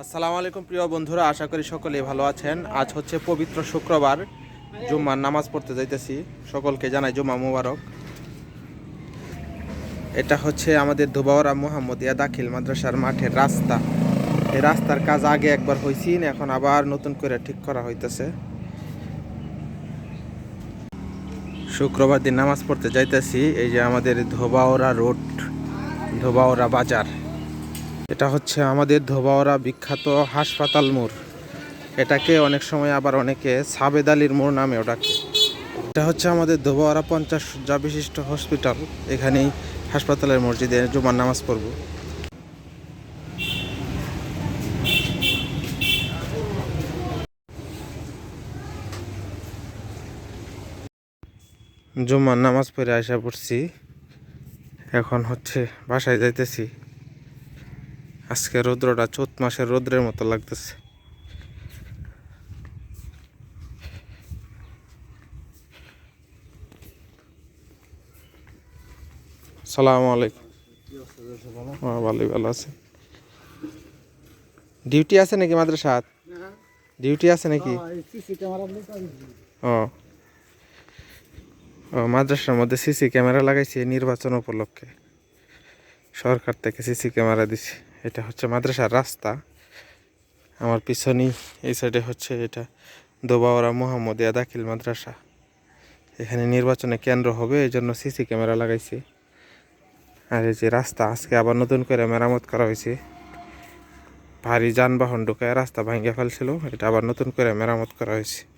আসসালামু আলাইকুম প্রিয় বন্ধুরা, আশা করি সকলে ভালো আছেন। আজ হচ্ছে পবিত্র শুক্রবার, জুম্মার নামাজ পড়তে যাইতেছি। সকলকে জানাই জুম্মা মুবারক। এটা হচ্ছে আমাদের ধুবাওয়ারা মোহাম্মদিয়া দাখিল মাদ্রাসার মাঠের রাস্তা। এই রাস্তার কাজ আগে একবার হয়েছি এখন আবার নতুন করে ঠিক করা হইতেছে। শুক্রবার দিন নামাজ পড়তে যাইতেছি, এই যে আমাদের ধোবাওরা রোড, ধোবাওরা বাজার। এটা হচ্ছে আমাদের ধোবাওরা বিখ্যাত হাসপাতাল মোড়। এটাকে অনেক সময় আবার অনেকে সাবেদ আলীর মোড় নামেও ডাকে এটা হচ্ছে আমাদের ধোবাওয়ারা পঞ্চাশ শয্যা বিশিষ্ট হসপিটাল। এখানেই হাসপাতালের মসজিদে জুমার নামাজ পড়ব। জুমার নামাজ পড়ে আসা পড়ছি। এখন হচ্ছে বাসায় যাইতেছি। আজকে রৌদ্রটা চৈত মাসের রৌদ্রের মতো লাগতেছে। সালাম আলাইকুম। হ্যাঁ ভালোই ভালো আছে। ডিউটি আছে নাকি মাদ্রাসাত ডিউটি আছে নাকি? ও। ও মাদ্রাসার মধ্যে সিসি ক্যামেরা লাগাইছে নির্বাচন উপলক্ষে। সরকার থেকে সিসি ক্যামেরা দিছে। এটা হচ্ছে মাদ্রাসার রাস্তা। আমার পিছনেই এই সাইডে হচ্ছে এটা দোবাওয়ারা মোহাম্মদিয়া দাখিল মাদ্রাসা। এখানে নির্বাচনে কেন্দ্র হবে এই জন্য সিসি ক্যামেরা লাগাইছে। আর এই যে রাস্তা, আজকে আবার নতুন করে মেরামত করা হয়েছে। ভারী যানবাহন ঢুকায় রাস্তা ভাঙ্গে ফেলছিল, এটা আবার নতুন করে মেরামত করা হয়েছে।